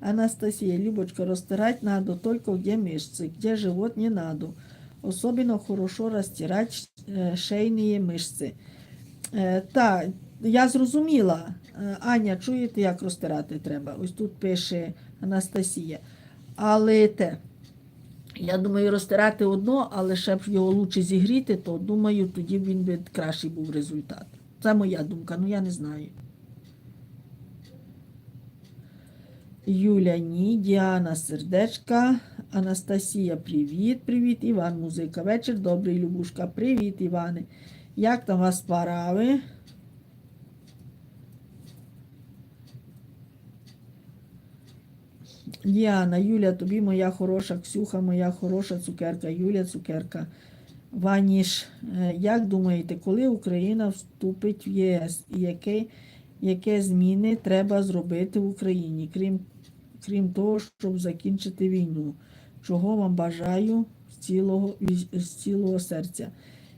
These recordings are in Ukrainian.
Анастасия, Любочка, растирать надо только где мышцы, где живот не надо. Особенно хорошо растирать е, шейні мишці. Е, Та, я зрозуміла. Е, Аня, чуєте, як розтирати треба? Ось тут пише Анастасія. Але те, я думаю, розтирати одно, але ще б його лучше зігріти, то думаю, тоді він би кращий був результат. Це моя думка, ну я не знаю. Юля, ні, Діана, сердечка, Анастасія, привіт, привіт, Іван, музика. Вечір добрий, Любушка. Привіт, Іване. Як там вас справи? Діана, Юля, тобі моя хороша, Ксюха, моя хороша цукерка, Юля, цукерка. Ваніш, е, як думаєте, коли Україна вступить в ЄС і яке, яке зміни треба зробити в Україні, крім, крім того, щоб закінчити війну? Чого вам бажаю з цілого, з цілого серця?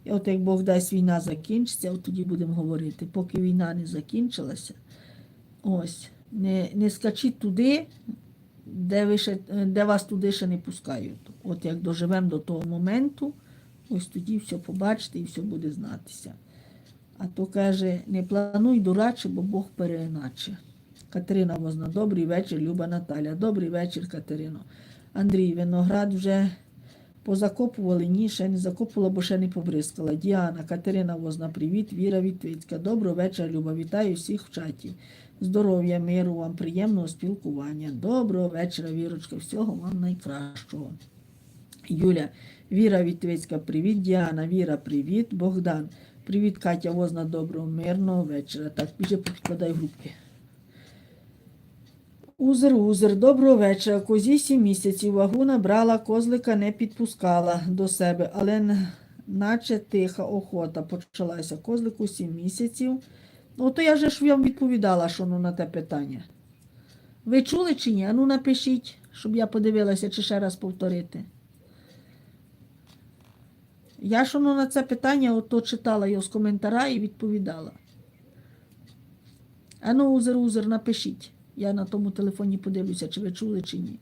І от як Бог дасть війна закінчиться, от тоді будемо говорити. Поки війна не закінчилася, ось, не, не скачіть туди, де, ви ще, де вас туди ще не пускають. От як доживемо до того моменту, ось тоді все побачите і все буде знатися. А то каже, не плануй дураче, бо Бог переіначе. Катерина Возна, добрий вечір, Люба Наталя. Добрий вечір, Катерино. Андрій, виноград вже позакопували, ні, ще не закопувала, бо ще не побризкала. Діана, Катерина Возна, привіт, Віра Вітвицька. Доброго вечора, Люба. Вітаю всіх в чаті. Здоров'я, миру вам, приємного спілкування. Доброго вечора, Вірочка. Всього вам найкращого. Юля, Віра Вітвицька, привіт. Діана, Віра, привіт. Богдан, привіт, Катя Возна, доброго, мирного вечора. Так, біже попідкладай групки. Узер, узер, доброго вечора. Козі сім місяців вагу набрала, козлика не підпускала до себе, але наче тиха охота почалася. Козлику сім місяців. Ну, то я же ж вам відповідала, що ну, на те питання. Ви чули чи ні? А ну напишіть, щоб я подивилася, чи ще раз повторити. Я ж ну, на це питання ото читала його з коментара і відповідала. А ну, узер, узер, напишіть. Я на тому телефоні подивлюся, чи ви чули, чи ні.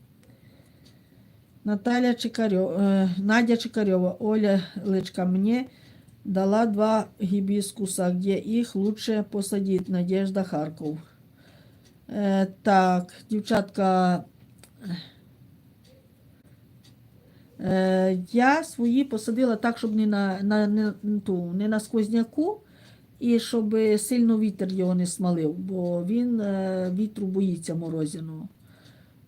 Наталя Чикарьова, Надя Чикарьова, Оля Личка мне дала два гибискуса, где их лучше посадить. Надежда Харков. Е, так, дівчатка. Е, я свої посадила так, щоб не на, на, не, ту, не на сквозняку, і щоб сильно вітер його не смалив, бо він е, вітру боїться морозяного.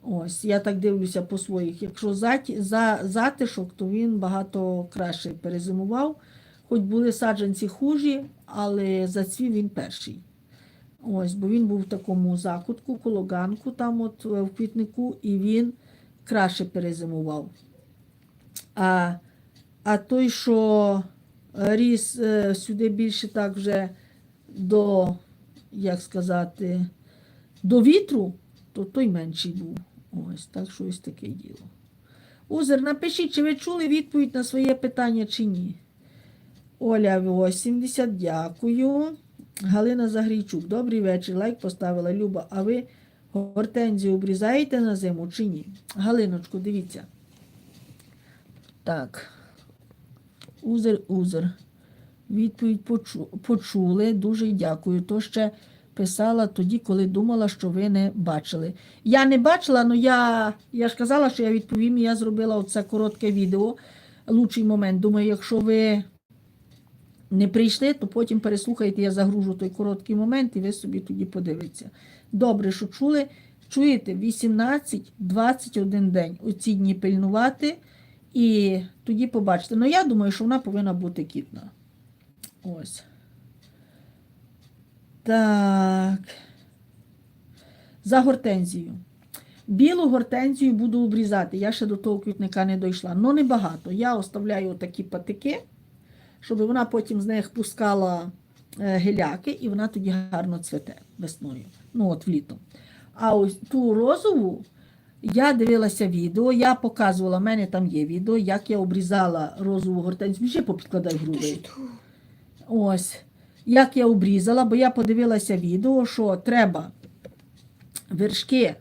Ось, я так дивлюся по своїх. Якщо за, затишок, то він багато краще перезимував. Хоч були саджанці хужі, але зацвів він перший. Ось, бо він був в такому закутку, коло ганку, там от е, в квітнику, і він краще перезимував. А, а той, що ріс е, сюди більше так вже до, як сказати, до вітру, то той менший був. Ось, так що ось таке діло. Узер, напишіть, чи ви чули відповідь на своє питання, чи ні. Оля 80, дякую. Галина Загрійчук, добрий вечір. Лайк поставила Люба. А ви гортензію обрізаєте на зиму чи ні? Галиночку, дивіться. Так. Узер, узер. Відповідь почу, почули. Дуже дякую. То ще писала тоді, коли думала, що ви не бачили. Я не бачила, але я, я ж казала, що я відповім, і я зробила оце коротке відео. Лучший момент. Думаю, якщо ви не прийшли, то потім переслухайте, я загружу той короткий момент, і ви собі тоді подивитеся. Добре, що чули. Чуєте, 18-21 день оці дні пильнувати, і тоді побачите. Ну, я думаю, що вона повинна бути кітна. Ось. Так. За гортензію. Білу гортензію буду обрізати. Я ще до того квітника не дійшла. Ну, небагато. Я оставляю такі патики, щоб вона потім з них пускала е, геляки, і вона тоді гарно цвете весною. Ну, от влітом. А ось ту розову я дивилася відео, я показувала, в мене там є відео, як я обрізала розову гортензію. Ще попідкладай груди. Ось. Як я обрізала, бо я подивилася відео, що треба вершки